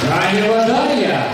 Раєва Дар'я.